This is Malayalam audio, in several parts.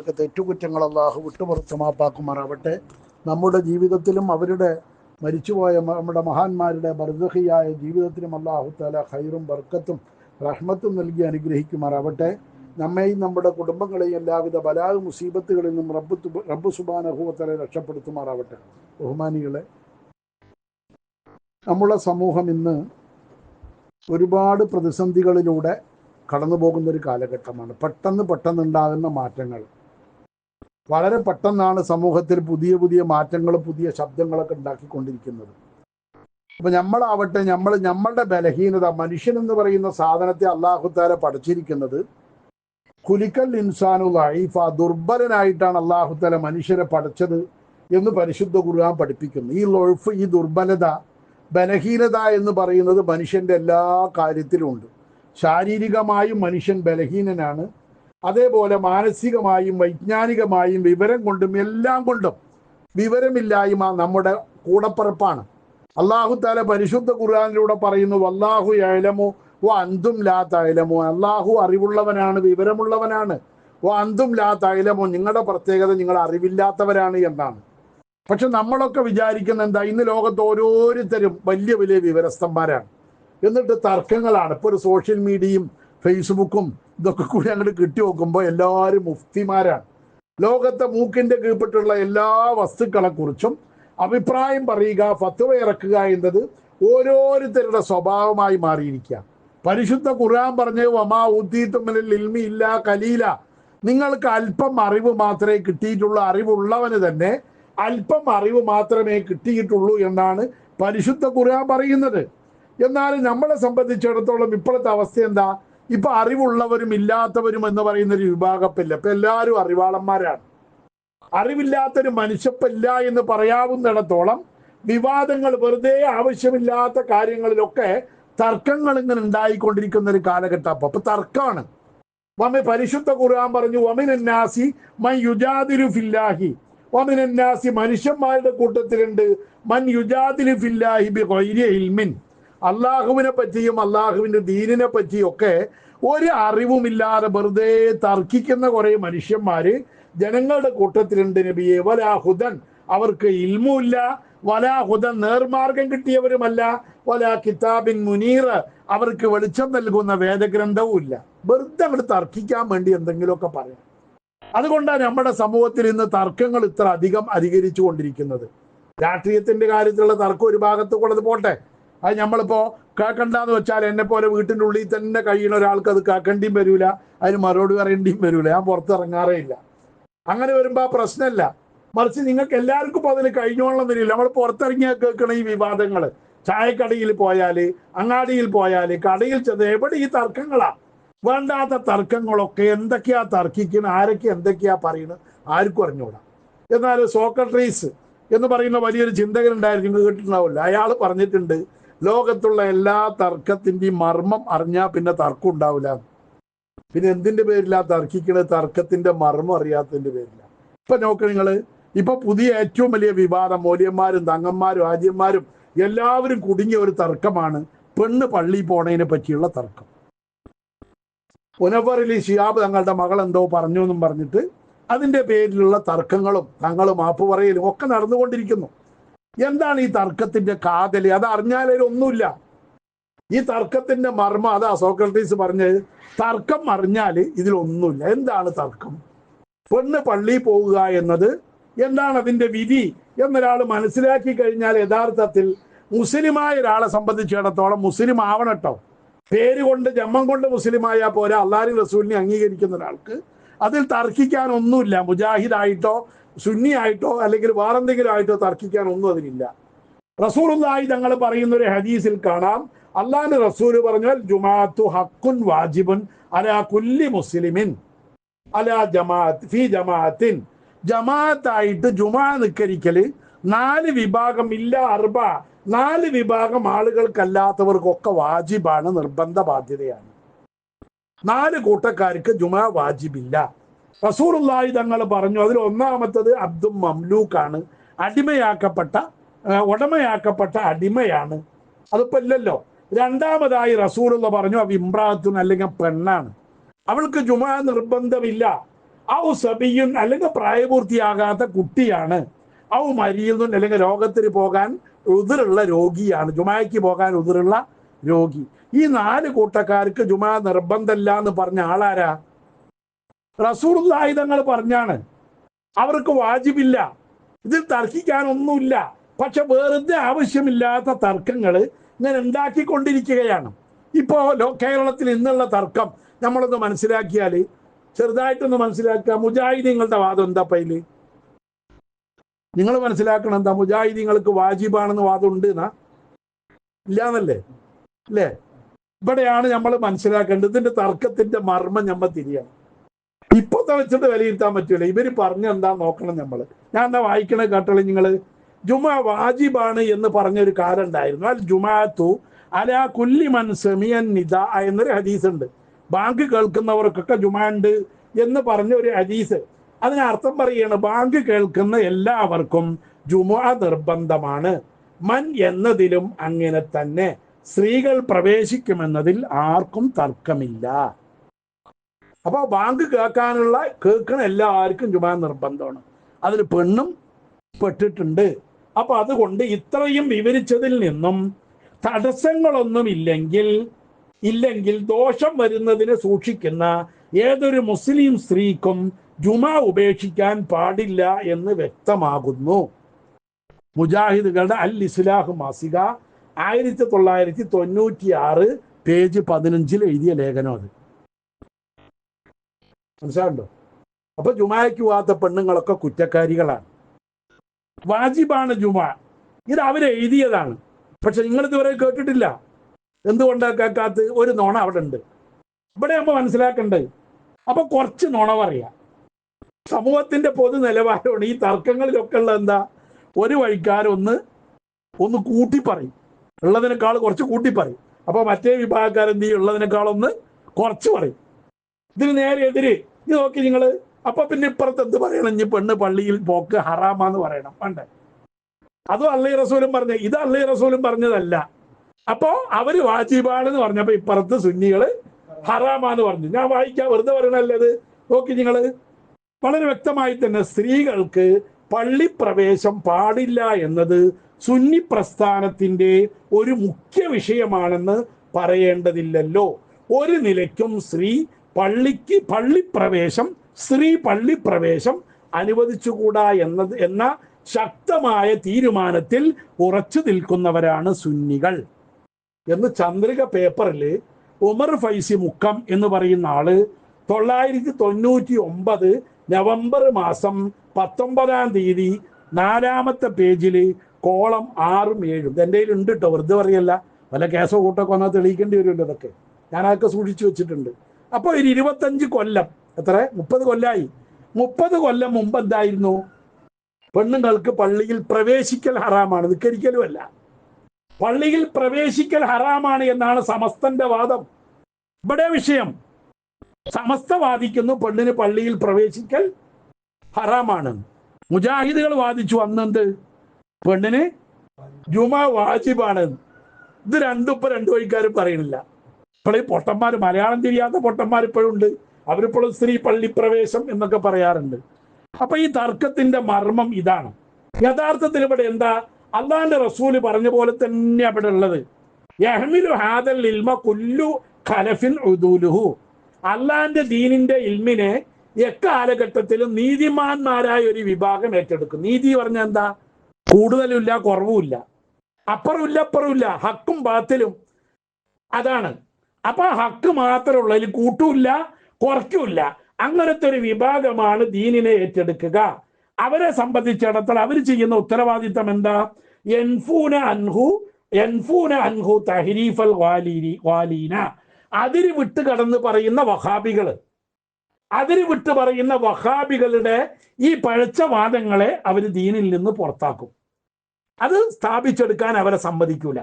ഒക്കെ തെറ്റുകുറ്റങ്ങൾ അള്ളാഹു വിട്ടുപുറത്ത് മാപ്പാക്കുമാറാവട്ടെ നമ്മുടെ ജീവിതത്തിലും അവരുടെ മരിച്ചുപോയ നമ്മുടെ മഹാന്മാരുടെ ബർദഹിയായ ജീവിതത്തിലും അള്ളാഹു താല ഹൈറും ബർക്കത്തും റഹ്മത്തും നൽകി അനുഗ്രഹിക്കുമാറാവട്ടെ. നമ്മെയും നമ്മുടെ കുടുംബങ്ങളെയും എല്ലാവിധ ബലാഗ് മുസീബത്തുകളിൽ നിന്നും റബ്ബ് റബ്ബ് സുബാനഹുവത്തലെ രക്ഷപ്പെടുത്തുമാറാവട്ടെ. ബഹുമാനികളെ നമ്മുടെ സമൂഹം ഇന്ന് ഒരുപാട് പ്രതിസന്ധികളിലൂടെ കടന്നു പോകുന്ന ഒരു കാലഘട്ടമാണ്. പെട്ടെന്ന് പെട്ടെന്നുണ്ടാകുന്ന മാറ്റങ്ങൾ. വളരെ പെട്ടെന്നാണ് സമൂഹത്തിൽ പുതിയ പുതിയ മാറ്റങ്ങളും പുതിയ ശബ്ദങ്ങളൊക്കെ ഉണ്ടാക്കിക്കൊണ്ടിരിക്കുന്നത്. അപ്പൊ നമ്മളാവട്ടെ നമ്മൾ നമ്മളുടെ ബലഹീനത മനുഷ്യൻ എന്ന് പറയുന്ന സാധനത്തെ അള്ളാഹുത്താര പഠിച്ചിരിക്കുന്നത് കുലിക്കൽ ഇൻസാനു ലൈഫ ദുർബലനായിട്ടാണ് അള്ളാഹുത്താല മനുഷ്യരെ പഠിച്ചത് എന്ന് പരിശുദ്ധ ഖുർആൻ പഠിപ്പിക്കുന്നു. ഈ ലൊഴുഫ് ഈ ദുർബലത ബലഹീനത എന്ന് പറയുന്നത് മനുഷ്യന്റെ എല്ലാ കാര്യത്തിലും ഉണ്ട്. ശാരീരികമായും മനുഷ്യൻ ബലഹീനനാണ്. അതേപോലെ മാനസികമായും വൈജ്ഞാനികമായും വിവരം കൊണ്ടും എല്ലാം കൊണ്ടും വിവരമില്ലായ്മ നമ്മുടെ കൂടപ്പറപ്പാണ്. അള്ളാഹു താല പരിശുദ്ധ ഖുർആാനിലൂടെ പറയുന്നു വല്ലാഹു അയലമോ ഓ അന്തും ലാ തൈലമോ അള്ളാഹു അറിവുള്ളവനാണ് വിവരമുള്ളവനാണ്. ഓ അന്തും ലാ തൈലമോ നിങ്ങളുടെ പ്രത്യേകത നിങ്ങൾ അറിവില്ലാത്തവരാണ് എന്നാണ്. പക്ഷെ നമ്മളൊക്കെ വിചാരിക്കുന്ന എന്താ ഇന്ന് ലോകത്ത് ഓരോരുത്തരും വലിയ വലിയ വിവരസ്ഥന്മാരാണ്. എന്നിട്ട് തർക്കങ്ങളാണ്. ഇപ്പോൾ ഒരു സോഷ്യൽ മീഡിയയും ഫേസ്ബുക്കും ഇതൊക്കെ കൂടി അങ്ങോട്ട് കിട്ടി നോക്കുമ്പോൾ എല്ലാവരും മുഫ്തിമാരാണ്. ലോകത്തെ മൂക്കിന്റെ കീഴ്പ്പെട്ടുള്ള എല്ലാ വസ്തുക്കളെ കുറിച്ചും അഭിപ്രായം പറയുക ഫത്വ ഇറക്കുക എന്നത് ഓരോരുത്തരുടെ സ്വഭാവമായി മാറിയിരിക്കുക. പരിശുദ്ധ ഖുർആൻ പറഞ്ഞ വമാ ഉദ്ദീത്തുമ്മലിൽ ഇൽമി ഇല്ല കലീല. നിങ്ങൾക്ക് അല്പം അറിവ് മാത്രമേ കിട്ടിയിട്ടുള്ളൂ. അറിവുള്ളവന് തന്നെ അല്പം അറിവ് മാത്രമേ കിട്ടിയിട്ടുള്ളൂ എന്നാണ് പരിശുദ്ധ ഖുർആൻ പറയുന്നത്. എന്നാൽ നമ്മളെ സംബന്ധിച്ചിടത്തോളം ഇപ്പോഴത്തെ അവസ്ഥ എന്താ? ഇപ്പൊ അറിവുള്ളവരും ഇല്ലാത്തവരും എന്ന് പറയുന്ന ഒരു വിഭാഗപ്പില്ല. ഇപ്പൊ എല്ലാവരും അറിവാളന്മാരാണ്. അറിവില്ലാത്തൊരു മനുഷ്യപ്പില്ല എന്ന് പറയാവുന്നിടത്തോളം വിവാദങ്ങൾ വെറുതെ ആവശ്യമില്ലാത്ത കാര്യങ്ങളിലൊക്കെ തർക്കങ്ങൾ ഇങ്ങനെ ഉണ്ടായിക്കൊണ്ടിരിക്കുന്ന ഒരു കാലഘട്ടം. അപ്പൊ അപ്പൊ തർക്കമാണ് വമി പരിശുദ്ധ ഖുർആൻ പറഞ്ഞു വമിനാസി മൻ യുജാദിലു ഫില്ലാഹി. വമിനാസി മനുഷ്യന്മാരുടെ കൂട്ടത്തിലുണ്ട്. മൻ യുജാദിലു ഫില്ലാഹി ബി ഇൽമിൻ. അള്ളാഹുവിനെ പറ്റിയും അള്ളാഹുവിന്റെ ദീനിനെ പറ്റിയും ഒക്കെ ഒരു അറിവുമില്ലാതെ വെറുതെ തർക്കിക്കുന്ന കുറെ മനുഷ്യന്മാര് ജനങ്ങളുടെ കൂട്ടത്തിലുണ്ട് നബിയെ. വലാഹുദൻ അവർക്ക് ഇൽമുമില്ല വലാഹുദൻ നേർമാർഗം കിട്ടിയവരുമല്ല. വലാ കിതാബിൻ മുനീർ. അവർക്ക് വെളിച്ചം നൽകുന്ന വേദഗ്രന്ഥവും ഇല്ല വെറുതെ അങ്ങോട്ട് തർക്കിക്കാൻ വേണ്ടി എന്തെങ്കിലുമൊക്കെ പറയാം. അതുകൊണ്ടാണ് നമ്മുടെ സമൂഹത്തിൽ ഇന്ന് തർക്കങ്ങൾ ഇത്ര അധികം അധികരിച്ചു കൊണ്ടിരിക്കുന്നത് രാഷ്ട്രീയത്തിന്റെ കാര്യത്തിലുള്ള തർക്കം ഒരു ഭാഗത്ത് കൊണ്ടത് പോട്ടെ. അത് നമ്മളിപ്പോ കേൾക്കണ്ടെന്ന് വെച്ചാൽ എന്നെ പോലെ വീട്ടിന്റെ ഉള്ളിൽ തന്നെ കഴിയുന്ന ഒരാൾക്ക് അത് കേൾക്കേണ്ടിയും വരൂല. അതിന് മറുപടി പറയേണ്ടിയും വരൂല. ഞാൻ പുറത്തിറങ്ങാറേ ഇല്ല. അങ്ങനെ വരുമ്പോ ആ പ്രശ്നമല്ല മറിച്ച് നിങ്ങൾക്ക് എല്ലാവർക്കും ഇപ്പൊ അതിന് കഴിഞ്ഞോളം വരില്ല നമ്മൾ പുറത്തിറങ്ങിയാൽ കേൾക്കണ ഈ വിവാദങ്ങൾ. ചായക്കടയിൽ പോയാൽ അങ്ങാടിയിൽ പോയാൽ കടയിൽ ചെന്ന് എവിടെ ഈ തർക്കങ്ങളാ? വേണ്ടാത്ത തർക്കങ്ങളൊക്കെ എന്തൊക്കെയാ തർക്കിക്കുന്നത് ആരൊക്കെ എന്തൊക്കെയാ പറയുന്നത് ആർക്കും അറിഞ്ഞൂടാ. എന്നാൽ സോക്രട്ടീസ് എന്ന് പറയുന്ന വലിയൊരു നിങ്ങൾ കേട്ടിട്ടുണ്ടാവില്ല? അയാൾ പറഞ്ഞിട്ടുണ്ട് ലോകത്തുള്ള എല്ലാ തർക്കത്തിന്റെയും മർമ്മം അറിഞ്ഞാൽ പിന്നെ തർക്കം ഉണ്ടാവില്ല. പിന്നെ എന്തിന്റെ പേരിലാ തർക്കിക്കണത് തർക്കത്തിന്റെ മർമ്മം അറിയാത്തതിന്റെ പേരില്ല ഇപ്പം നോക്ക് നിങ്ങൾ ഇപ്പം പുതിയ ഏറ്റവും വലിയ വിവാദം മൂല്യന്മാരും തങ്ങന്മാരും ആദ്യന്മാരും എല്ലാവരും കുടുങ്ങിയ ഒരു തർക്കമാണ് പെണ്ണ് പള്ളി പോണതിനെ പറ്റിയുള്ള തർക്കം. പുനവറിലി ഷിയാബ് തങ്ങളുടെ മകൾ എന്തോ പറഞ്ഞു എന്നും പറഞ്ഞിട്ട് അതിന്റെ പേരിലുള്ള തർക്കങ്ങളും തങ്ങളും മാപ്പ് പറയലും ഒക്കെ നടന്നുകൊണ്ടിരിക്കുന്നു. എന്താണ് ഈ തർക്കത്തിന്റെ കാതൽ? അത് അറിഞ്ഞാലേ ഒന്നുമില്ല. ഈ തർക്കത്തിന്റെ മർമ്മം അതാ സോക്രട്ടീസ് പറഞ്ഞത്. തർക്കം അറിഞ്ഞാൽ ഇതിലൊന്നുമില്ല എന്താണ് തർക്കം? പെണ്ണ് പള്ളിയിൽ പോവുക എന്നത് എന്താണ് അതിന്റെ വിധി എന്നൊരാൾ മനസ്സിലാക്കി കഴിഞ്ഞാൽ യഥാർത്ഥത്തിൽ മുസ്ലിമായ ഒരാളെ സംബന്ധിച്ചിടത്തോളം മുസ്ലിം ആവണട്ടോ പേര് കൊണ്ട് ജമ്മം കൊണ്ട് മുസ്ലിമായ പോരാ. അള്ളാരി റസൂലിനെ അംഗീകരിക്കുന്ന ഒരാൾക്ക് അതിൽ തർക്കിക്കാൻ ഒന്നുമില്ല. മുജാഹിദായിട്ടോ സുന്നി ആയിട്ടോ അല്ലെങ്കിൽ വേറെന്തെങ്കിലും ആയിട്ടോ തർക്കിക്കാൻ ഒന്നും അതിനില്ല. റസൂലുള്ളാഹി തങ്ങൾ പറയുന്ന ഒരു ഹദീസിൽ കാണാം. അള്ളാഹ് റസൂൽ പറഞ്ഞാൽ ജുമാഅത്തു ഹക്കുൻ വാജിബുൻ അലാ കുല്ലി മുസ്ലിമിൻ അലാ ജമാഅത്ത് ഫി ജമാഅത്തിൻ. ജമാഅത്തായിട്ട് ജുമാ നിക്കരിക്കൽ നാല് വിഭാഗം ഇല്ല അർബ. നാല് വിഭാഗം ആളുകൾക്കല്ലാത്തവർക്കൊക്കെ വാജിബാണ് നിർബന്ധ ബാധ്യതയാണ്. നാല് കൂട്ടക്കാർക്ക് ജുമാ വാജിബില്ല. റസൂറുള്ളാഹി തങ്ങൾ പറഞ്ഞു അതിൽ ഒന്നാമത്തത് അബ്ദു മംലൂക്കാണ്. അടിമയാക്കപ്പെട്ട ഉടമയാക്കപ്പെട്ട അടിമയാണ്. അതിപ്പോ ഇല്ലല്ലോ. രണ്ടാമതായി റസൂലുള്ള പറഞ്ഞു അവ ഇമ്രാത്തുൻ അല്ലെങ്കിൽ പെണ്ണാണ്. അവൾക്ക് ജുമാ നിർബന്ധമില്ല. ഔ സബിയുൻ അല്ലെങ്കിൽ പ്രായപൂർത്തിയാകാത്ത കുട്ടിയാണ്. ഔ മരിയുന്നു അല്ലെങ്കിൽ രോഗത്തിന് പോകാൻ ഉതിരുള്ള രോഗിയാണ്. ജുമായ്ക്ക് പോകാൻ ഉതിരുള്ള രോഗി. ഈ നാല് കൂട്ടക്കാർക്ക് ജുമാ നിർബന്ധമല്ല എന്ന് പറഞ്ഞ ആളാരാ? റസൂർദായുധങ്ങൾ പറഞ്ഞാണ് അവർക്ക് വാജിബില്ല ഇതിൽ തർക്കിക്കാനൊന്നുമില്ല പക്ഷെ വെറുതെ ആവശ്യമില്ലാത്ത തർക്കങ്ങൾ ഇങ്ങനെ ഉണ്ടാക്കിക്കൊണ്ടിരിക്കുകയാണ്. ഇപ്പോൾ കേരളത്തിൽ ഇന്നുള്ള തർക്കം നമ്മളൊന്ന് മനസ്സിലാക്കിയാൽ ചെറുതായിട്ടൊന്ന് മനസ്സിലാക്കുക മുജാഹിദീങ്ങളുടെ വാദം എന്താ പയ്യിൽ നിങ്ങൾ മനസ്സിലാക്കണം എന്താ മുജാഹിദീങ്ങൾക്ക് വാജിബാണെന്ന് വാദം ഉണ്ട് എന്നാ? ഇല്ലാന്നല്ലേ? അല്ലേ? ഇവിടെയാണ് നമ്മൾ മനസ്സിലാക്കേണ്ടത് ഇതിന്റെ തർക്കത്തിന്റെ മർമ്മം നമ്മൾ തിരിയണം. ഇപ്പത്തെ വെച്ചിട്ട് വിലയിരുത്താൻ പറ്റൂല. ഇവർ പറഞ്ഞ എന്താ നോക്കണം നമ്മൾ ഞാൻ എന്താ വായിക്കണ കേട്ടോളി നിങ്ങൾ? ജുമ വാജിബാണ് എന്ന് പറഞ്ഞൊരു കാലം ഉണ്ടായിരുന്നു അൽ ജുമാത്തു അല കുല്ലി മൻ സെമിയൻ നിദ എന്നൊരു ഹദീസ് ഉണ്ട് ബാങ്ക് കേൾക്കുന്നവർക്കൊക്കെ ജുമാണ്ട് എന്ന് പറഞ്ഞ ഒരു ഹദീസ്. അതിന് അർത്ഥം പറയാണ് ബാങ്ക് കേൾക്കുന്ന എല്ലാവർക്കും ജുമ നിർബന്ധമാണ്. മൻ എന്നതിലും അങ്ങനെ തന്നെ. സ്ത്രീകൾ പ്രവേശിക്കുമെന്നതിൽ ആർക്കും തർക്കമില്ല. അപ്പൊ ബാങ്ക് കേൾക്കാനുള്ള കേൾക്കണ എല്ലാവർക്കും ജുമാ നിർബന്ധമാണ്. അതിൽ പെണ്ണും പെട്ടിട്ടുണ്ട്. അപ്പൊ അതുകൊണ്ട് ഇത്രയും വിവരിച്ചതിൽ നിന്നും തടസ്സങ്ങളൊന്നും ഇല്ലെങ്കിൽ ഇല്ലെങ്കിൽ ദോഷം വരുന്നതിനെ സൂക്ഷിക്കുന്ന ഏതൊരു മുസ്ലിം സ്ത്രീക്കും ജുമ ഉപേക്ഷിക്കാൻ പാടില്ല എന്ന് വ്യക്തമാകുന്നു. മുജാഹിദുകളുടെ അൽ ഇസ്ലാഹ് മാസിക ആയിരത്തി തൊള്ളായിരത്തി തൊണ്ണൂറ്റി ആറ് പേജ് പതിനഞ്ചിൽ എഴുതിയ ലേഖനം അത്. മനസ്സിലാണ്ടോ അപ്പൊ ജുമായ്ക്ക് പോവാത്ത പെണ്ണുങ്ങളൊക്കെ കുറ്റക്കാരികളാണ്. വാജിബാണ് ജുമ. ഇത് അവരെഴുതിയതാണ് പക്ഷെ നിങ്ങൾ ഇതുവരെ കേട്ടിട്ടില്ല. എന്തുകൊണ്ടാ കേൾക്കാത്ത ഒരു നോണ അവിടെ ഉണ്ട് ഇവിടെ നമ്മൾ മനസ്സിലാക്കേണ്ടത് അപ്പൊ കുറച്ച് നുണ പറയാം. സമൂഹത്തിന്റെ പൊതു നിലവാരമാണ് ഈ തർക്കങ്ങളിലൊക്കെ ഉള്ള എന്താ? ഒരു വഴിക്കാരൊന്ന് ഒന്ന് കൂട്ടി പറയും. ഉള്ളതിനേക്കാൾ കുറച്ച് കൂട്ടി പറയും. അപ്പൊ മറ്റേ വിഭാഗക്കാരെന്ത് ചെയ്യും? ഉള്ളതിനേക്കാളൊന്ന് കുറച്ച് പറയും. ഇതിന് നേരെ എതിര്. ഇത് നോക്കി നിങ്ങൾ അപ്പൊ പിന്നെ ഇപ്പുറത്ത് എന്ത് പറയണം? ഇനി പെണ്ണ് പള്ളിയിൽ പോക്ക് ഹറാമാന്ന് പറയണം. വേണ്ടേ അതും അള്ളി റസൂലും പറഞ്ഞ. ഇത് അള്ളി റസൂലും പറഞ്ഞതല്ല. അപ്പോ അവർ വാജിബാണെന്ന് പറഞ്ഞപ്പോ ഇപ്പുറത്ത് സുന്നികൾ ഹറാമാന്ന് പറഞ്ഞു. ഞാൻ വായിക്കാം. വെറുതെ പറയണല്ലേ ഇത്? നോക്കി നിങ്ങൾ. വളരെ വ്യക്തമായി തന്നെ സ്ത്രീകൾക്ക് പള്ളി പ്രവേശം പാടില്ല എന്നത് സുന്നി പ്രസ്ഥാനത്തിന്റെ ഒരു മുഖ്യ വിഷയമാണെന്ന് പറയേണ്ടതില്ലല്ലോ. ഒരു നിലയ്ക്കും സ്ത്രീ പള്ളിക്ക് പള്ളിപ്രവേശം സ്ത്രീ പള്ളിപ്രവേശം അനുവദിച്ചുകൂടാ എന്നത് എന്ന ശക്തമായ തീരുമാനത്തിൽ ഉറച്ചു നിൽക്കുന്നവരാണ് സുന്നികൾ. എന്ന് ചന്ദ്രിക പേപ്പറിൽ ഉമർ ഫൈസി മുക്കം എന്ന് പറയുന്ന ആൾ തൊള്ളായിരത്തി തൊണ്ണൂറ്റി ഒമ്പത് നവംബർ മാസം പത്തൊമ്പതാം തീയതി നാലാമത്തെ പേജിൽ കോളം ആറും ഏഴും. എന്റെ കയ്യിൽ ഉണ്ട് കേട്ടോ വെറുതെ പറയല്ല. വല്ല കേസോ കൂട്ടൊക്കെ വന്നാൽ തെളിയിക്കേണ്ടി വരുമല്ലോ ഇതൊക്കെ. ഞാൻ അതൊക്കെ സൂക്ഷിച്ചു വെച്ചിട്ടുണ്ട്. അപ്പോൾ ഒരു ഇരുപത്തഞ്ച് കൊല്ലം. എത്ര? മുപ്പത് കൊല്ലായി. മുപ്പത് കൊല്ലം മുമ്പ് എന്തായിരുന്നു? പെണ്ണുങ്ങൾക്ക് പള്ളിയിൽ പ്രവേശിക്കൽ ഹറാമാണ്. നിക്കരിക്കലുമല്ല പള്ളിയിൽ പ്രവേശിക്കൽ ഹറാമാണ് എന്നാണ് സമസ്തന്റെ വാദം. ഇവിടെ വിഷയം. സമസ്ത വാദിക്കുന്നു പെണ്ണിന് പള്ളിയിൽ പ്രവേശിക്കൽ ഹറാമാണ്. മുജാഹിദുകൾ വാദിച്ചു അന്നെന്ത്? പെണ്ണിന് ജുമാ വാജിബാണ്. ഇത് രണ്ടും ഇപ്പൊ രണ്ടു വഴിക്കാരും പറയണില്ല. ഇപ്പോൾ ഈ പൊട്ടന്മാർ മലയാളം തിരിയാത്ത പൊട്ടന്മാർ ഇപ്പോഴും ഉണ്ട് അവരിപ്പോഴും സ്ത്രീ പള്ളി പ്രവേശം എന്നൊക്കെ പറയാറുണ്ട്. അപ്പൊ ഈ തർക്കത്തിന്റെ മർമ്മം ഇതാണ്. യഥാർത്ഥത്തിൽ ഇവിടെ എന്താ? അള്ളാന്റെ റസൂൽ പറഞ്ഞ പോലെ തന്നെ അവിടെ ഉള്ളത്. ഹാദൽ ഇൽമ കുല്ലു ഖലഫിൻ ഉദൂലുഹു. അള്ളാന്റെ ദീനിന്റെ ഇൽമിനെ എക്കാലഘട്ടത്തിലും നീതിമാന്മാരായ ഒരു വിഭാഗം ഏറ്റെടുക്കും. നീതി പറഞ്ഞ എന്താ? കൂടുതലുമില്ല കുറവുമില്ല. അപ്പുറമില്ല അപ്പുറമില്ല ഹക്കും ബാത്തിലും. അതാണ്. അപ്പൊ ഹക്ക് മാത്രമുള്ള അതിൽ കൂട്ടൂല്ല കുറയ്ക്കൂല്ല അങ്ങനത്തെ ഒരു വിഭാഗമാണ് ദീനിനെ ഏറ്റെടുക്കുക. അവരെ സംബന്ധിച്ചിടത്തോളം അവർ ചെയ്യുന്ന ഉത്തരവാദിത്തം എന്താ? എൻഫൂന അൻഹു എൻഫൂന അൻഹു തഹരീഫൽ വാലീന അതിര് വിട്ട് കടന്ന് പറയുന്ന വഹാബികൾ അതിര് വിട്ട് പറയുന്ന വഹാബികളുടെ ഈ പഴച്ച വാദങ്ങളെ അവർ ദീനിൽ നിന്ന് പുറത്താക്കും. അത് സ്ഥാപിച്ചെടുക്കാൻ അവരെ സമ്മതിക്കൂല.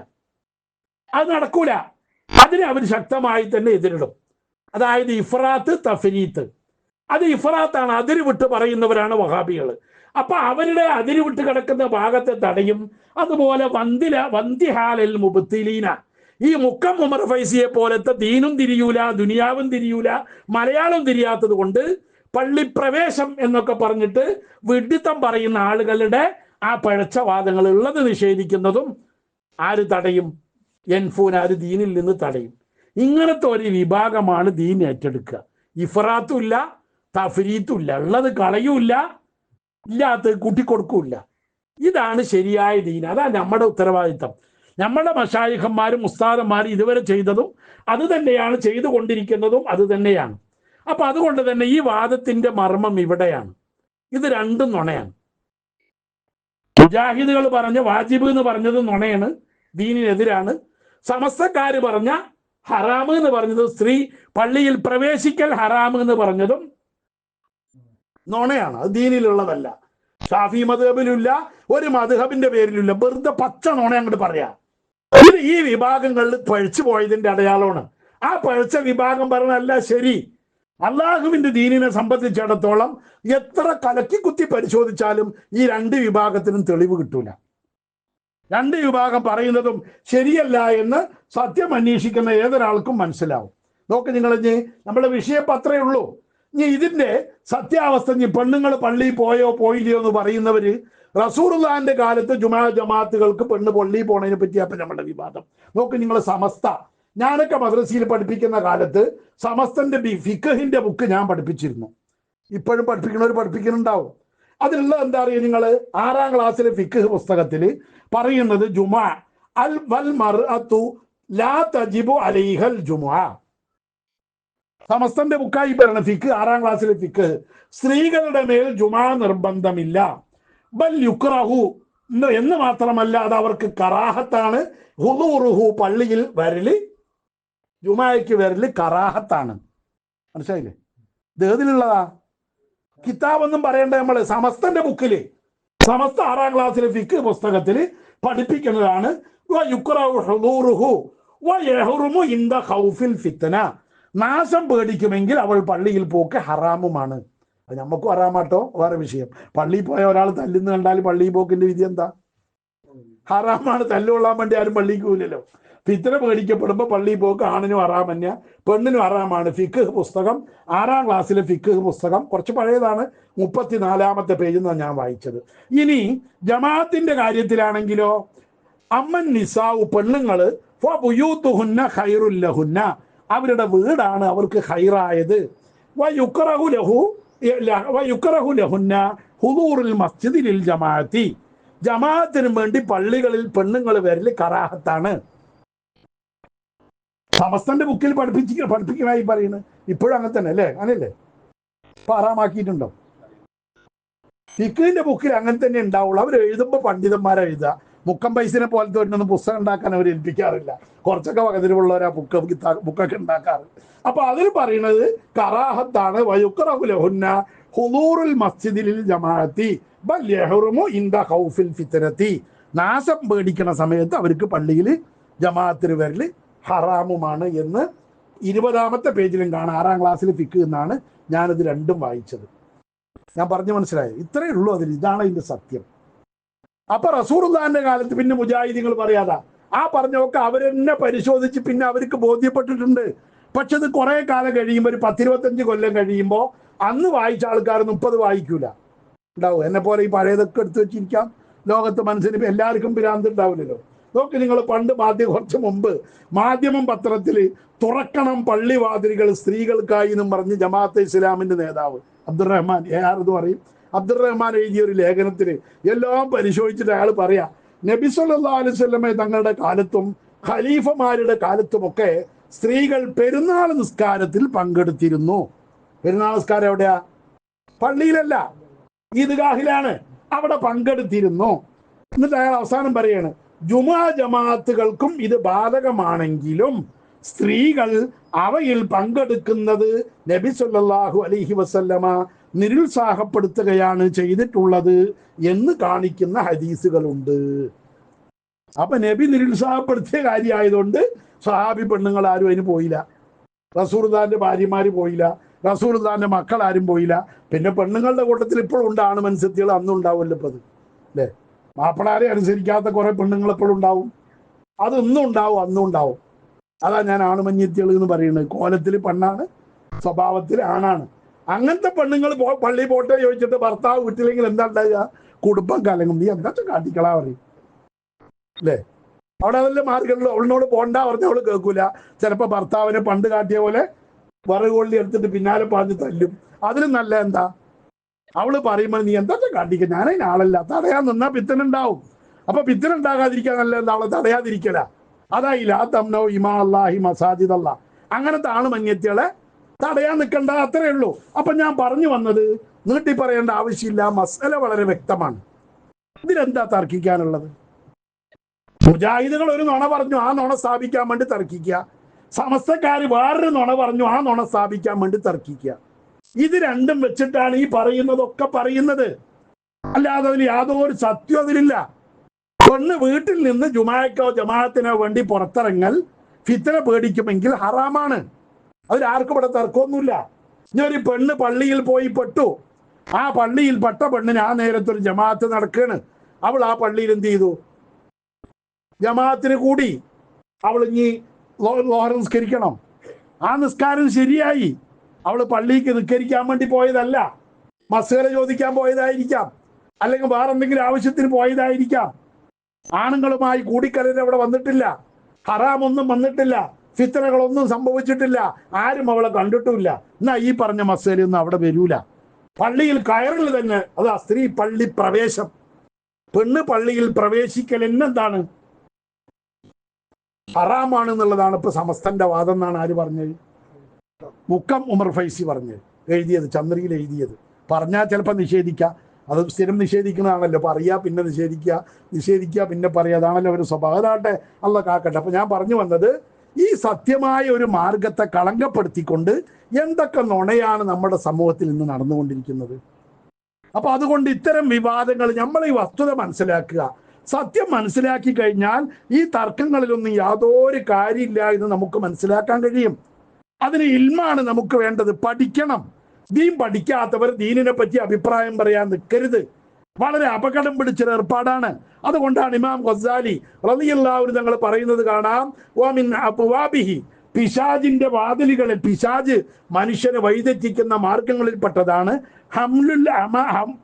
അത് നടക്കൂല. അതിനെ അവർ ശക്തമായി തന്നെ എതിരിടും. അതായത് ഇഫ്രാത്ത് തഫരീത്ത്. അത് ഇഫ്രാത്താണ് അതിര് വിട്ട് പറയുന്നവരാണ് വഹാബികൾ അപ്പൊ അവരുടെ അതിര് വിട്ട് കിടക്കുന്ന ഭാഗത്തെ തടയും അതുപോലെ വന്തില വന്തിഹാലൽ മുബത്തിലീന ഈ മുക്കം ഉമർ ഫൈസിയെ പോലത്തെ ദീനും തിരിയൂല ദുനിയാവും തിരിയൂല മലയാളം തിരിയാത്തത് കൊണ്ട് പള്ളിപ്രവേശം എന്നൊക്കെ പറഞ്ഞിട്ട് വിഡിത്തം പറയുന്ന ആളുകളുടെ ആ പഴച്ച വാദങ്ങൾ ഉള്ളത് നിഷേധിക്കുന്നതും ആര് തടയും? എൻഫൂൻ അത് ദീനിൽ നിന്ന് തടയും. ഇങ്ങനത്തെ ഒരു വിഭാഗമാണ് ദീൻ ഏറ്റെടുക്കുക. ഇഫറാത്തും ഇല്ല തഫരീത്തും ഇല്ല ഉള്ളത് കളയൂല്ല ഇല്ലാത്തത് കൂട്ടിക്കൊടുക്കൂല്ല. ഇതാണ് ശരിയായ ദീൻ. അതാണ് നമ്മുടെ ഉത്തരവാദിത്തം. നമ്മുടെ മഷായിഖന്മാരും ഉസ്താദന്മാരും ഇതുവരെ ചെയ്തതും അത് തന്നെയാണ് ചെയ്തുകൊണ്ടിരിക്കുന്നതും അത് തന്നെയാണ്. അപ്പൊ അതുകൊണ്ട് തന്നെ ഈ വാദത്തിന്റെ മർമ്മം ഇവിടെയാണ്. ഇത് രണ്ടും നുണയാണ്. മുജാഹിദുകൾ പറഞ്ഞ വാജിബ് എന്ന് പറഞ്ഞത് നുണയാണ് ദീനിനെതിരാണ്. സമസ്തക്കാര് പറഞ്ഞ ഹറാമ് എന്ന് പറഞ്ഞത് സ്ത്രീ പള്ളിയിൽ പ്രവേശിക്കൽ ഹറാമ് എന്ന് പറഞ്ഞതും നോണയാണ്. അത് ദീനിലുള്ളതല്ല. ഷാഫി മധുഹബിലില്ല ഒരു മധുഹബിന്റെ പേരിലില്ല. വെറുതെ പച്ച നുണ അങ്ങോട്ട് പറയാ. ഈ വിഭാഗങ്ങളിൽ പഴിച്ചു പോയതിന്റെ അടയാളമാണ്. ആ പഴിച്ച വിഭാഗം പറഞ്ഞല്ല ശരി. അള്ളാഹുവിന്റെ ദീനിനെ സംബന്ധിച്ചിടത്തോളം എത്ര കലക്കി കുത്തി പരിശോധിച്ചാലും ഈ രണ്ട് വിഭാഗത്തിനും തെളിവ് കിട്ടൂല. രണ്ട് വിഭാഗം പറയുന്നതും ശരിയല്ല എന്ന് സത്യം അന്വേഷിക്കുന്ന ഏതൊരാൾക്കും മനസ്സിലാവും. നോക്ക് നിങ്ങൾ ഇനി നമ്മുടെ വിഷയം അത്രേ ഉള്ളൂ. ഇനി ഇതിന്റെ സത്യാവസ്ഥ ഇനി പെണ്ണുങ്ങൾ പള്ളിയിൽ പോയോ പോയില്ലയോ എന്ന് പറയുന്നവര് റസൂർദാന്റെ കാലത്ത് ജുമാ ജമാത്തുകൾക്ക് പെണ്ണ് പള്ളിയിൽ പോണതിനെ പറ്റി നമ്മുടെ വിവാദം. നോക്ക് നിങ്ങൾ സമസ്ത. ഞാനൊക്കെ മദ്രസയിൽ പഠിപ്പിക്കുന്ന കാലത്ത് സമസ്തന്റെ ഫിഖഹിന്റെ ബുക്ക് ഞാൻ പഠിപ്പിച്ചിരുന്നു. ഇപ്പോഴും പഠിപ്പിക്കുന്നവർ പഠിപ്പിക്കുന്നുണ്ടാവും. അതിലുള്ള എന്താ അറിയുക നിങ്ങൾ ആറാം ക്ലാസ്സിലെ ഫിഖ് പുസ്തകത്തിൽ പറയുന്നത് ജുമാ. അൽ വൽ മർഅത്തു ലാ തജിബു അലൈഹൽ ജുമാ. സമസ്തന്റെ ബുക്കായി പറയണ ഫിക്ക് ആറാം ക്ലാസ്സിലെ ഫിക്ക് സ്ത്രീകളുടെ മേൽ ജുമാ നിർബന്ധമില്ല. ബൽ യുക്രഹു എന്ന് മാത്രമല്ല അത് അവർക്ക് കറാഹത്താണ്. ഹുദൂറുഹു പള്ളിയിൽ വരൽ ജുമായക്ക് വരൽ കറാഹത്താണ്. മനസ്സിലായില്ലേ? ഇത് ഏതിലുള്ളതാ? കിതാബൊന്നും പറയണ്ട നമ്മൾ. സമസ്തന്റെ ബുക്കിൽ സമസ്ത ആറാം ക്ലാസ്സിലെ ഫിക്ക് പുസ്തകത്തിൽ പഠിപ്പിക്കുന്നതാണ്. നാശം പേടിക്കുമെങ്കിൽ അവൾ പള്ളിയിൽ പോക്ക് ഹറാമുമാണ്. അത് നമുക്കും ഹറാമാട്ടോ വേറെ വിഷയം. പള്ളിയിൽ പോയ ഒരാൾ തല്ലുന്ന കണ്ടാൽ പള്ളിയിൽ പോക്കിന്റെ വിധി എന്താ? ഹറാമാണ് തല്ലുകൊള്ളാൻ വേണ്ടി ആരും പള്ളിക്ക് പോയില്ലല്ലോ ഫിത്തന പേടിക്കപ്പെടുമ്പോൾ പള്ളിയിൽ പോക്ക് ആണിനും അറാമന്യ പെണ്ണിനും അറാമാണ് ഫിക്ക് പുസ്തകം. ആറാം ക്ലാസ്സിലെ ഫിക്ക് പുസ്തകം. കുറച്ച് പഴയതാണ്. മുപ്പത്തിനാലാമത്തെ പേജിൽ നിന്നാണ് ഞാൻ വായിച്ചത്. ഇനി ജമാഅത്തിന്റെ കാര്യത്തിലാണെങ്കിലോ അമ്മൻ നിസാവു പെണ്ണുങ്ങൾ ഫുയൂത്തുഹുന്ന അവരുടെ വീടാണ് അവർക്ക് ഹൈറായത് വയുക്കറഹു ലഹു ഹുദൂറുൽ മസ്ജിദിൽ ജമാഅത്തി. ജമാഅത്തിന് വേണ്ടി പള്ളികളിൽ പെണ്ണുങ്ങൾ വരൽ കറാഹത്താണ്. സമസ്തന്റെ ബുക്കിൽ പഠിപ്പിച്ച് പഠിപ്പിക്കണായി പറയുന്നത്. ഇപ്പോഴും അങ്ങനെ തന്നെ അല്ലേ? അങ്ങനെയല്ലേ? പാറാമാക്കിയിട്ടുണ്ടോ ഫിഖിന്റെ ബുക്കിൽ അങ്ങനെ തന്നെ ഉണ്ടാവുള്ളൂ. അവർ എഴുതുമ്പോൾ പണ്ഡിതന്മാരെ എഴുതുക. മുക്കം പൈസനെ പോലത്തെ ഒന്നും പുസ്തകം ഉണ്ടാക്കാൻ അവർ ഏൽപ്പിക്കാറില്ല. കുറച്ചൊക്കെ വകതിരിവുള്ളവരാ ബുക്ക് ബുക്കൊക്കെ ഉണ്ടാക്കാറ്. അപ്പൊ അതിൽ പറയുന്നത് കറാഹത്താണ്. വയുക്കറഹുലഹുന്ന മസ്ജിദിൽ ജമാഅത്തി ബൽ യഹ്റുമു ഇൻദ ഖൗഫിൽ ഫിത്നത്തി. നാശം പേടിക്കണ സമയത്ത് അവർക്ക് പള്ളിയിൽ ജമാഅത്തിന് വരൽ ഹറാമുമാണ് എന്ന് ഇരുപതാമത്തെ പേജിലും കാണാം. ആറാം ക്ലാസ്സിൽ ഫിക്ക് എന്നാണ് ഞാനത് രണ്ടും വായിച്ചത്. ഞാൻ പറഞ്ഞു മനസ്സിലായത് ഇത്രയേ ഉള്ളൂ അതിൽ. ഇതാണ് ഇതിന്റെ സത്യം. അപ്പൊ റസൂറുദാന്റെ കാലത്ത് പിന്നെ മുജാഹിദികൾ പറയാതാ ആ പറഞ്ഞൊക്കെ അവരെന്നെ പരിശോധിച്ച് പിന്നെ അവർക്ക് ബോധ്യപ്പെട്ടിട്ടുണ്ട്. പക്ഷെ അത് കുറെ കാലം കഴിയുമ്പോൾ ഒരു പത്തിരുപത്തഞ്ച് കൊല്ലം കഴിയുമ്പോൾ അന്ന് വായിച്ച ആൾക്കാർ മുപ്പത് വായിക്കൂല. ഉണ്ടാവും. എന്നെ പോലെ ഈ പഴയതൊക്കെ എടുത്തു വെച്ചിരിക്കാം. ലോകത്ത് മനസ്സിന് എല്ലാവർക്കും ഭ്രാന്ത് ഉണ്ടാവില്ലല്ലോ. നോക്ക് നിങ്ങൾ പണ്ട് മാധ്യമം കുറച്ച് മുമ്പ് മാധ്യമം പത്രത്തിൽ തുറക്കണം പള്ളിവാതിലുകൾ സ്ത്രീകൾക്കായി എന്നും പറഞ്ഞ് ജമാഅത്തെ ഇസ്ലാമിന്റെ നേതാവ് അബ്ദുറഹ്മാൻ എ ആർ എന്ന് പറയും. അബ്ദുറഹ്മാൻ എഴുതിയ ഒരു ലേഖനത്തിൽ എല്ലാം പരിശോധിച്ചിട്ട് അയാൾ പറയാ നബി സല്ലല്ലാഹു അലൈഹി വസല്ലമ തങ്ങളുടെ കാലത്തും ഖലീഫമാരുടെ കാലത്തുമൊക്കെ സ്ത്രീകൾ പെരുന്നാൾ നിസ്കാരത്തിൽ പങ്കെടുത്തിരുന്നു. പെരുന്നാൾ നിസ്കാരം എവിടെയാ? പള്ളിയിലല്ല ഈദ്ഗാഹിലാണ്. അവിടെ പങ്കെടുത്തിരുന്നു. എന്നിട്ട് അയാൾ അവസാനം പറയാണ് ജുമാ ജമാഅത്തുകൾക്കും ഇത് ബാധകമാണെങ്കിലും സ്ത്രീകൾ അവയിൽ പങ്കെടുക്കുന്നത് നബി സല്ലല്ലാഹു അലൈഹി വസല്ലമ നിരുത്സാഹപ്പെടുത്തുകയാണ് ചെയ്തിട്ടുള്ളത് എന്ന് കാണിക്കുന്ന ഹദീസുകളുണ്ട്. അപ്പൊ നബി നിരുത്സാഹപ്പെടുത്തിയ കാര്യമായതുകൊണ്ട് സഹാബി പെണ്ണുങ്ങൾ ആരും അതിന് പോയില്ല. റസൂർദാന്റെ ഭാര്യമാര് പോയില്ല. റസൂർദാന്റെ മക്കൾ ആരും പോയില്ല. പിന്നെ പെണ്ണുങ്ങളുടെ കൂട്ടത്തിൽ ഇപ്പോഴും ഉണ്ടാണ് ആണ് അന്നും ഉണ്ടാവുമല്ലോ ഇപ്പൊ അത് അല്ലേ? മാപ്പിളാരെ അനുസരിക്കാത്ത കുറെ പെണ്ണുങ്ങൾ എപ്പോഴും ഉണ്ടാവും. അത് ഇന്നും ഉണ്ടാവും അന്നും ഉണ്ടാവും. അതാ ഞാൻ ആണുമഞ്ഞിത്തികൾ എന്ന് പറയുന്നത്. കോലത്തിൽ പെണ്ണാണ് സ്വഭാവത്തിൽ ആണാണ്. അങ്ങനത്തെ പെണ്ണുങ്ങൾ പള്ളി പോട്ടെ ചോദിച്ചിട്ട് ഭർത്താവ് വീട്ടിലെങ്കിൽ എന്താ ഉണ്ടാകുക കുടുംബം കലങ്ങും. നീ എന്താ കാട്ടിക്കളാ പറയും. അല്ലേ? അവിടെ അതല്ല മാർഗമുള്ളൂ അവളിനോട് പോണ്ട പറഞ്ഞ അവൾ കേൾക്കൂല. ചിലപ്പോ ഭർത്താവിനെ പണ്ട് കാട്ടിയ പോലെ വറുകൊള്ളി എടുത്തിട്ട് പിന്നാലെ പാഞ്ഞ് തല്ലും. അതിലും നല്ല എന്താ? അവൾ പറയുമ്പോൾ നീ എന്താ കാട്ടിക്ക? ഞാനതിന് ആളല്ല. തടയാൻ നിന്നാ പിത്തനുണ്ടാവും. അപ്പൊ പിത്തനുണ്ടാകാതിരിക്കാൻ നല്ല എന്താ അവളെ തടയാതിരിക്കല അതായില്ല ആ തമ്നോ ഇമാ അള്ളാഹി മസാജിദ് അല്ല അങ്ങനത്തെ ആണ് മഞ്ഞത്തികളെ തടയാൻ നിൽക്കണ്ട അത്രേ ഉള്ളൂ. അപ്പൊ ഞാൻ പറഞ്ഞു വന്നത് നീട്ടി പറയേണ്ട ആവശ്യമില്ല. മസല വളരെ വ്യക്തമാണ്. ഇതിലെന്താ തർക്കിക്കാനുള്ളത്? മുജാഹിദുകൾ ഒരു നുണ പറഞ്ഞു ആ നുണ സ്ഥാപിക്കാൻ വേണ്ടി തർക്കിക്കുക. സമസ്തക്കാർ വേറൊരു നുണ പറഞ്ഞു ആ നുണ സ്ഥാപിക്കാൻ വേണ്ടി തർക്കിക്കുക. ഇത് രണ്ടും വെച്ചിട്ടാണ് ഈ പറയുന്നതൊക്കെ പറയുന്നത്. അല്ലാതെ അതിൽ യാതൊരു സത്യം അതിലില്ല. ഒന്ന് വീട്ടിൽ നിന്ന് ജുമാക്കോ ജമാഅത്തിനോ വേണ്ടി പുറത്തിറങ്ങൽ ഫിത്തന പേടിക്കുമെങ്കിൽ ഹറാമാണ്. അതിലാർക്കും ഇവിടെ തർക്കമൊന്നുമില്ല. ഇനി ഒരു പെണ്ണ് പള്ളിയിൽ പോയി പെട്ടു. ആ പള്ളിയിൽ പെട്ട പെണ്ണിന് ആ നേരത്തൊരു ജമാഅത്ത് നടക്കുകയാണ് അവൾ ആ പള്ളിയിൽ എന്ത് ചെയ്തു? ജമാഅത്തിന് കൂടി അവൾ ഇനി ലോഹ നിസ്കരിക്കണം. ആ നിസ്കാരം ശരിയായി. അവൾ പള്ളിക്ക് നിസ്കരിക്കാൻ വേണ്ടി പോയതല്ല. മസേല ചോദിക്കാൻ പോയതായിരിക്കാം. അല്ലെങ്കിൽ വേറെ എന്തെങ്കിലും ആവശ്യത്തിന് പോയതായിരിക്കാം. ആണുങ്ങളുമായി കൂടിക്കലര് അവിടെ വന്നിട്ടില്ല. ഹറാമൊന്നും വന്നിട്ടില്ല. ഫിത്തനകളൊന്നും സംഭവിച്ചിട്ടില്ല. ആരും അവളെ കണ്ടിട്ടുമില്ല. എന്നാ ഈ പറഞ്ഞ മസേലയൊന്നും അവിടെ വരൂല. പള്ളിയിൽ കയറിൽ തന്നെ അതാ സ്ത്രീ പള്ളി പ്രവേശം. പെണ്ണ് പള്ളിയിൽ പ്രവേശിക്കൽ എന്നെന്താണ്? ഹറാമാണ് എന്നുള്ളതാണ് ഇപ്പൊ സമസ്തന്റെ വാദം എന്നാണ് ആര് പറഞ്ഞത്? മുക്കം ഉമർ ഫൈസി പറഞ്ഞത് എഴുതിയത് ചന്ദ്രയിൽ എഴുതിയത്. പറഞ്ഞാൽ ചിലപ്പോൾ നിഷേധിക്കാം. അത് സ്ഥിരം നിഷേധിക്കുന്നതാണല്ലോ. പറയാ പിന്നെ നിഷേധിക്കുക നിഷേധിക്കുക പിന്നെ പറയുക. അതാണല്ലോ ഒരു സ്വഭാവം. അതാട്ടെ അല്ല കാക്കട്ടെ. അപ്പം ഞാൻ പറഞ്ഞു വന്നത് ഈ സത്യമായ ഒരു മാർഗത്തെ കളങ്കപ്പെടുത്തിക്കൊണ്ട് എന്തൊക്കെ നുണയാണ് നമ്മുടെ സമൂഹത്തിൽ ഇന്ന് നടന്നുകൊണ്ടിരിക്കുന്നത്? അപ്പൊ അതുകൊണ്ട് ഇത്തരം വിവാദങ്ങൾ നമ്മൾ ഈ വസ്തുത മനസ്സിലാക്കുക. സത്യം മനസ്സിലാക്കി കഴിഞ്ഞാൽ ഈ തർക്കങ്ങളിലൊന്നും യാതൊരു കാര്യമില്ല എന്ന് നമുക്ക് മനസ്സിലാക്കാൻ കഴിയും. അതിന് ഇൽമാണ് നമുക്ക് വേണ്ടത്. പഠിക്കണം. ദീൻ പഠിക്കാത്തവർ ദീനിനെ പറ്റി അഭിപ്രായം പറയാൻ നിൽക്കരുത്. വളരെ അപകടം പിടിച്ചൊരു ഏർപ്പാടാണ്. അതുകൊണ്ടാണ് ഇമാം ഗസാലി റളിയല്ലാഹു ഞങ്ങൾ പറയുന്നത് കാണാം ഓമിൻ അബ്വാബിഹി. പിശാജിന്റെ വാതിലുകളിൽ പിശാജ് മനുഷ്യനെ വഴിതെറ്റിക്കുന്ന മാർഗങ്ങളിൽപ്പെട്ടതാണ്. ഹംലുൽ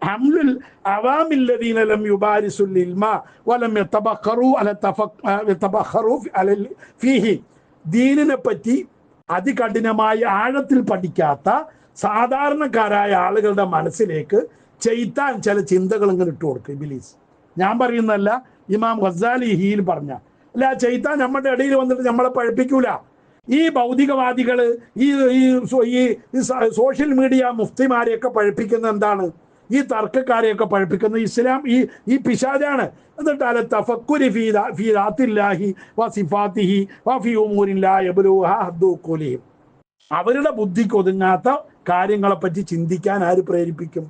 ഹംലുൽ യുബാരിസുൽ ഇൽമ വലം അല ഫീഹി. ദീനിനെ പറ്റി അതികഠിനമായി ആഴത്തിൽ പഠിക്കാത്ത സാധാരണക്കാരായ ആളുകളുടെ മനസ്സിലേക്ക് ചെയ്ത്താൻ ചില ചിന്തകൾ ഇങ്ങനെ ഇട്ട് കൊടുക്കും ബിലീസ് ഞാൻ പറയുന്നതല്ല ഇമാം ഖസാലി ഹീൽ പറഞ്ഞ. അല്ല ആ ചെയ്ത്താൻ നമ്മുടെ ഇടയിൽ വന്നിട്ട് നമ്മളെ പഴപ്പിക്കൂല. ഈ ഭൗതികവാദികൾ ഈ ഈ സോഷ്യൽ മീഡിയ മുഫ്തിമാരെയൊക്കെ പഴപ്പിക്കുന്ന എന്താണ്? ഈ തർക്കക്കാരെയൊക്കെ പഴിപ്പിക്കുന്ന ഇസ്ലാം ഈ ഈ പിശാജാണ് എന്നിട്ട് വ വ അവരുടെ ബുദ്ധിക്ക് ഒതുങ്ങാത്ത കാര്യങ്ങളെ പറ്റി ചിന്തിക്കാൻ ആര് പ്രേരിപ്പിക്കും?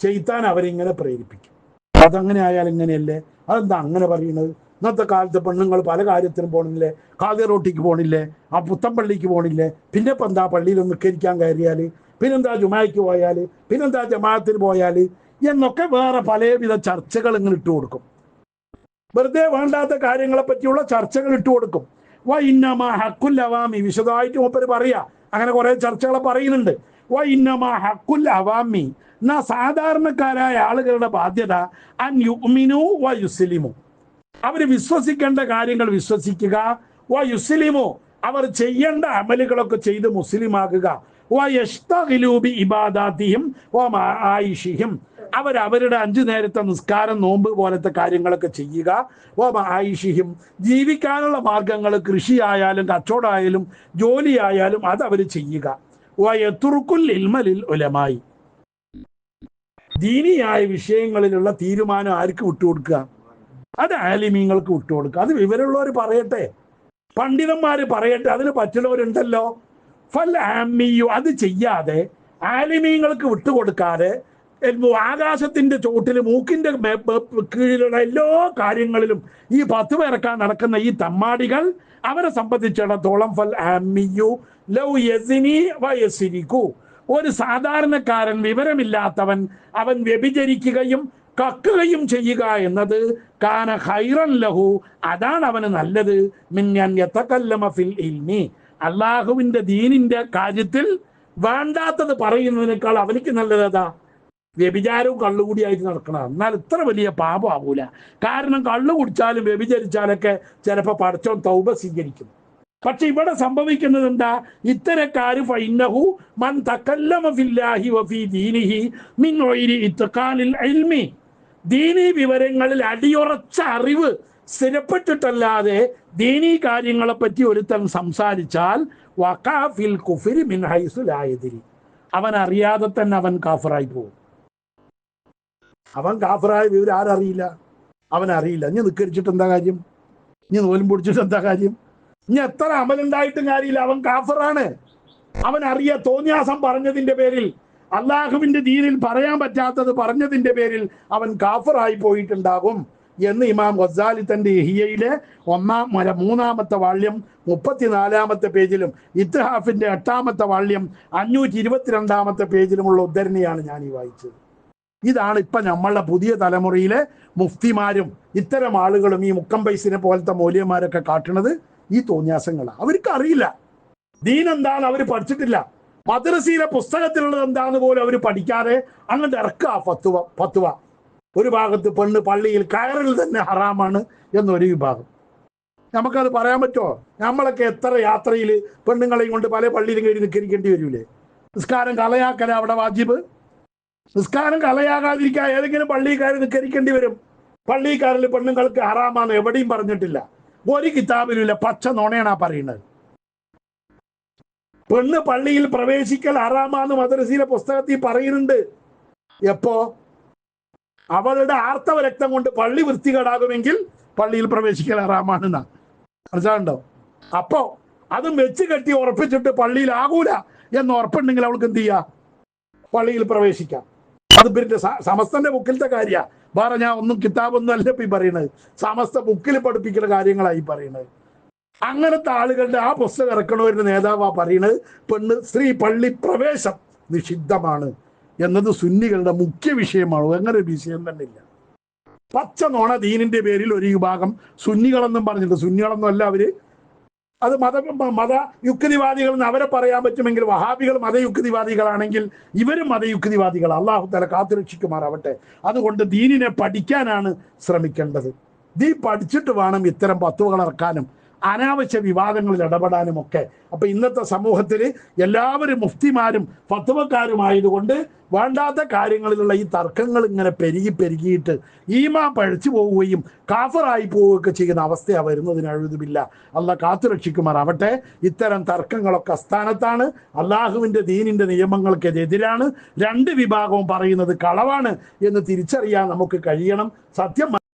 ചെയ്ത്താൻ അവരിങ്ങനെ പ്രേരിപ്പിക്കും. അതങ്ങനെ ആയാൽ ഇങ്ങനെയല്ലേ? അതെന്താ അങ്ങനെ പറയുന്നത്? ഇന്നത്തെ കാലത്ത് പെണ്ണുങ്ങൾ പല കാര്യത്തിനും പോണില്ലേ? കാതി റോട്ടിക്ക് പോണില്ലേ? ആ പുത്തൻ പള്ളിക്ക് പോണില്ലേ? പിന്നെ ഇപ്പം എന്താ പള്ളിയിൽ നിസ്കരിക്കാൻ കയറിയാൽ പിന്നെന്താ ജുമായിക്ക് പോയാൽ പിന്നെന്താ ജമാഅത്തിന് പോയാൽ എന്നൊക്കെ വേറെ പലവിധ ചർച്ചകൾ ഇങ്ങനെ ഇട്ടു കൊടുക്കും. വെറുതെ വേണ്ടാത്ത കാര്യങ്ങളെ പറ്റിയുള്ള ചർച്ചകൾ ഇട്ടു കൊടുക്കും. വ ഇന്നമ ഹക്കുൽ അവാമി വിശദമായിട്ട് മൂപ്പര് പറയാ. അങ്ങനെ കുറെ ചർച്ചകളെ പറയുന്നുണ്ട്. വ ഇന്നമ ഹക്കുൽ അവാമി എന്നാ സാധാരണക്കാരായ ആളുകളുടെ ബാധ്യത അൻ യുമിനു വ യുസ്ലിമു. അവർ വിശ്വസിക്കേണ്ട കാര്യങ്ങൾ വിശ്വസിക്കുക. വ യുസ്ലിമു അവർ ചെയ്യേണ്ട അമലുകളൊക്കെ ചെയ്ത് മുസ്ലിമാകുക ഇബാദാത്തിയും വ ആയിഷിഹിം. അവർ അവരുടെ അഞ്ചു നേരത്തെ നിസ്കാരം നോമ്പ് പോലത്തെ കാര്യങ്ങളൊക്കെ ചെയ്യുക. ഓ ആയിഷിഹിം. ജീവിക്കാനുള്ള മാർഗങ്ങൾ കൃഷിയായാലും കച്ചവടമായാലും ജോലിയായാലും അത് അവർ ചെയ്യുക. വ യത്തുറുക്കുൽ ഇൽമലിൽ ഉലമായി. ദീനിയായ വിഷയങ്ങളിലുള്ള തീരുമാനം ആർക്ക് വിട്ടുകൊടുക്കുക അത് ആലിമീങ്ങൾക്ക് വിട്ടുകൊടുക്കുക അത് വിവരമുള്ളവർ പറയട്ടെ. പണ്ഡിതന്മാര് പറയട്ടെ. അതിന് പറ്റുന്നവരുണ്ടല്ലോ. അത് ചെയ്യാതെ ആലിമീങ്ങൾക്ക് വിട്ടുകൊടുക്കാതെ ആകാശത്തിന്റെ ചോട്ടിൽ മൂക്കിന്റെ കീഴിലുള്ള എല്ലാ കാര്യങ്ങളിലും ഈ പത്ത് പേരക്കാൻ നടക്കുന്ന ഈ തമ്മാടികൾ അവരെ സംബന്ധിച്ചിടത്തോളം ഫൽ ആമിയു ലൗ യസിനി വ യസിരിക്കു. ഒരു സാധാരണക്കാരൻ വിവരമില്ലാത്തവൻ അവൻ വ്യഭിചരിക്കുകയും കക്കുകയും ചെയ്യുക എന്നത് കാന ഹൈറൻ ലഹു അതാണ് അവന് നല്ലത്. മിന്നൻ യതകല്ലമ ഫിൽ ഇൽമി. അള്ളാഹുവിന്റെ ദീനിന്റെ കാര്യത്തിൽ വേണ്ടാത്തത് പറയുന്നതിനേക്കാൾ അവനിക്ക് നല്ലത് അതാ വ്യഭിചാരവും കള്ളുകൂടിയായിട്ട് നടക്കണം എന്നാൽ ഇത്ര വലിയ പാപം ആവൂല. കാരണം കള്ളു കുടിച്ചാലും വ്യഭിചരിച്ചാലൊക്കെ ചിലപ്പോൾ പടച്ചോൻ തൗബ സ്വീകരിക്കും. പക്ഷെ ഇവിടെ സംഭവിക്കുന്നത് എന്താ? ഇത്തരക്കാര് ഫൈനഹു മൻ തക്കല്ലമ ഫില്ലാഹി വഫീ ദീനിഹി മിൻ ഒയിരി ഇൽമി. ദീനി വിവരങ്ങളിൽ അടിയുറച്ച അറിവ് സ്ഥിരപ്പെട്ടിട്ടല്ലാതെ ദീനീ കാര്യങ്ങളെപ്പറ്റി ഒരുത്തൻ സംസാരിച്ചാൽ വഖാഫിൽ കുഫിരി മിൻ ഹൈസുലായതിരി അവൻ അറിയാതെ തന്നെ അവൻ കാഫറായി പോകും. അവൻ കാഫറായ വിവരം ആരറിയില്ല? അവൻ അറിയില്ല ഇനി നിക്കരിച്ചിട്ട് എന്താ കാര്യം? ഇനി നോലും പൊടിച്ചിട്ട് എന്താ കാര്യം? ഇനി എത്ര അമലുണ്ടായിട്ടും കാര്യമില്ല. അവൻ കാഫറാണ്. അവൻ അറിയ തോന്നിയാസം പറഞ്ഞതിന്റെ പേരിൽ അള്ളാഹുവിന്റെ ദീനിൽ പറയാൻ പറ്റാത്തത് പറഞ്ഞതിന്റെ പേരിൽ അവൻ കാഫറായി പോയിട്ടുണ്ടാകും. എന്ന് ഇമാം ഗസാലി തന്റെ ഇഹിയയിലെ ഒന്നാം മൂന്നാമത്തെ വാള്യം മുപ്പത്തിനാലാമത്തെ പേജിലും ഇത്തഹാഫിന്റെ എട്ടാമത്തെ വാള്യം അഞ്ഞൂറ്റി ഇരുപത്തിരണ്ടാമത്തെ പേജിലുമുള്ള ഉദ്ധരണിയാണ് ഞാൻ ഈ വായിച്ചത്. ഇതാണ് ഇപ്പൊ നമ്മളുടെ പുതിയ തലമുറയിലെ മുഫ്തിമാരും ഇത്തരം ആളുകളും ഈ മുക്കം പൈസിനെ പോലത്തെ മൂല്യന്മാരൊക്കെ കാട്ടുന്നത് ഈ തോന്നിയാസങ്ങളാണ്. അവർക്ക് അറിയില്ല ദീൻ എന്താണ് അവർ പഠിച്ചിട്ടില്ല. മദ്രസയിലെ പുസ്തകത്തിലുള്ളത് എന്താന്ന് പോലും അവർ പഠിക്കാതെ അങ്ങോട്ട് ഇറക്കുക ഫത്തുവ ഫത്തുവ ഒരു ഭാഗത്ത് പെണ്ണ് പള്ളിയിൽ കയറിൽ തന്നെ ഹറാമാണ് എന്നൊരു വിഭാഗം. നമുക്കത് പറയാൻ പറ്റുമോ? നമ്മളൊക്കെ എത്ര യാത്രയിൽ പെണ്ണുങ്ങളെയും കൊണ്ട് പല പള്ളിയിലും കയറി നിൽക്കിരിക്കേണ്ടി വരൂലേ? നിസ്കാരം കളയാക്കല അവിടെ വാജിബ്. നിസ്കാരം കളയാകാതിരിക്കാൻ ഏതെങ്കിലും പള്ളിക്കാർ നിൽക്കരിക്കേണ്ടി വരും. പള്ളിക്കാരിൽ പെണ്ണുങ്ങൾക്ക് ഹറാമാണ് എവിടെയും പറഞ്ഞിട്ടില്ല. ഒരു കിതാബിലുമില്ല. പച്ച നോണയാണ് ആ പറയുന്നത്. പെണ്ണ് പള്ളിയിൽ പ്രവേശിക്കൽ ഹറാമാന്ന് മദ്രസയിലെ പുസ്തകത്തിൽ പറയുന്നുണ്ട്. എപ്പോ? അവളുടെ ആർത്തവ രക്തം കൊണ്ട് പള്ളി വൃത്തികേടാകുമെങ്കിൽ പള്ളിയിൽ പ്രവേശിക്കൽ ഹറാമാണെന്നാ മനസ്സിലാണ്ടോ അപ്പോ അതും വെച്ച് കെട്ടി ഉറപ്പിച്ചിട്ട് പള്ളിയിൽ ആകൂല എന്ന് ഉറപ്പുണ്ടെങ്കിൽ അവൾക്ക് എന്ത് ചെയ്യാം? പള്ളിയിൽ പ്രവേശിക്കാം. അത് പിന്നെ സമസ്തന്റെ ബുക്കിലത്തെ കാര്യ. വേറെ ഞാൻ ഒന്നും കിതാബൊന്നും അല്ല ഇപ്പൊ ഈ പറയുന്നത് സമസ്ത ബുക്കിൽ പഠിപ്പിക്കുന്ന കാര്യങ്ങളായി പറയുന്നത് അങ്ങനത്തെ ആളുകളുടെ ആ പുസ്തകം ഇറക്കണവരുടെ നേതാവാ പറയുന്നത് പെണ്ണ് സ്ത്രീ പള്ളി പ്രവേശം നിഷിദ്ധമാണ്. എന്നത് സുന്നികളുടെ മുഖ്യ വിഷയമാണ്? അങ്ങനെ ഒരു വിഷയം തന്നെ ഇല്ല പച്ച നോണ ദീനിന്റെ പേരിൽ ഒരു വിഭാഗം സുന്നികളെന്നും പറഞ്ഞിട്ട് സുന്നികളൊന്നും അല്ല അവർ. അത് മത മത യുക്തിവാദികൾ എന്ന് അവരെ പറയാൻ പറ്റുമെങ്കിൽ വഹാബികൾ മതയുക്തിവാദികളാണെങ്കിൽ ഇവരും മതയുക്തിവാദികൾ അള്ളാഹു തല കാത്തുരക്ഷിക്കുമാറാവട്ടെ. അതുകൊണ്ട് ദീനിനെ പഠിക്കാനാണ് ശ്രമിക്കേണ്ടത്. ദീ പഠിച്ചിട്ട് വേണം ഇത്തരം പത്തുവകൾ ഇറക്കാനും. അനാവശ്യ വിവാദങ്ങളിൽ ഇടപെടാനും ഒക്കെ അപ്പൊ ഇന്നത്തെ സമൂഹത്തിൽ എല്ലാവരും മുഫ്തിമാരും ഫത്വക്കാരുമായതുകൊണ്ട് വേണ്ടാത്ത കാര്യങ്ങളിലുള്ള ഈ തർക്കങ്ങൾ ഇങ്ങനെ പെരുകി പെരുകിയിട്ട് ഈമാ പഴച്ചു പോവുകയും കാഫറായി പോവുകയൊക്കെ ചെയ്യുന്ന അവസ്ഥയാണ് വരുന്നതിന് എഴുതുമില്ല അല്ല കാത്തുരക്ഷിക്കുമാറാവട്ടെ ഇത്തരം തർക്കങ്ങളൊക്കെ അസ്ഥാനത്താണ്. അള്ളാഹുവിന്റെ ദീനിന്റെ നിയമങ്ങൾക്കെതിരാണ് രണ്ട് വിഭാഗവും പറയുന്നത് കളവാണ് എന്ന് തിരിച്ചറിയാൻ നമുക്ക് കഴിയണം. സത്യം